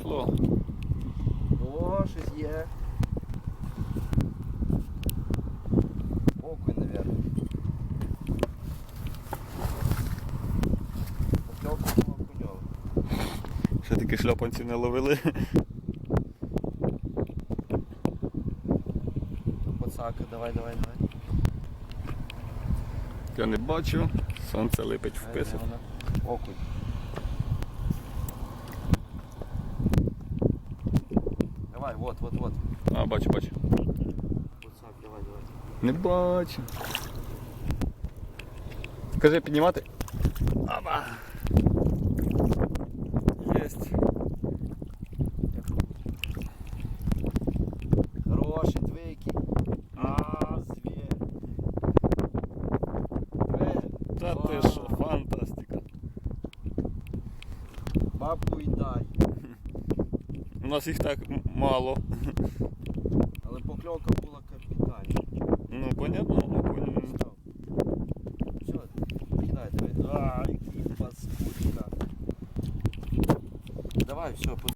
пішло. О, щось є. Окунь, наверное. Покльовка була окуньова. Ще таки шльопанці не ловили. Поцака, давай, давай, давай. Я не бачу. Сонце липить в писок. вона. Окунь. Давай, вот, вот, вот. А, бачу, бачу. Поцак, давай, давай. Не бачу. Скажи піднімати. Аба. Єсть. Хороший, двійки. А, звір. Дві. Та ти Вау. що, фантастика. Бабку й дай. У нас їх так м- мало. Але покльовка була капітальна. Ну, понятно, окунь. Все, кидай, диви. А, який паскудка. Давай, все,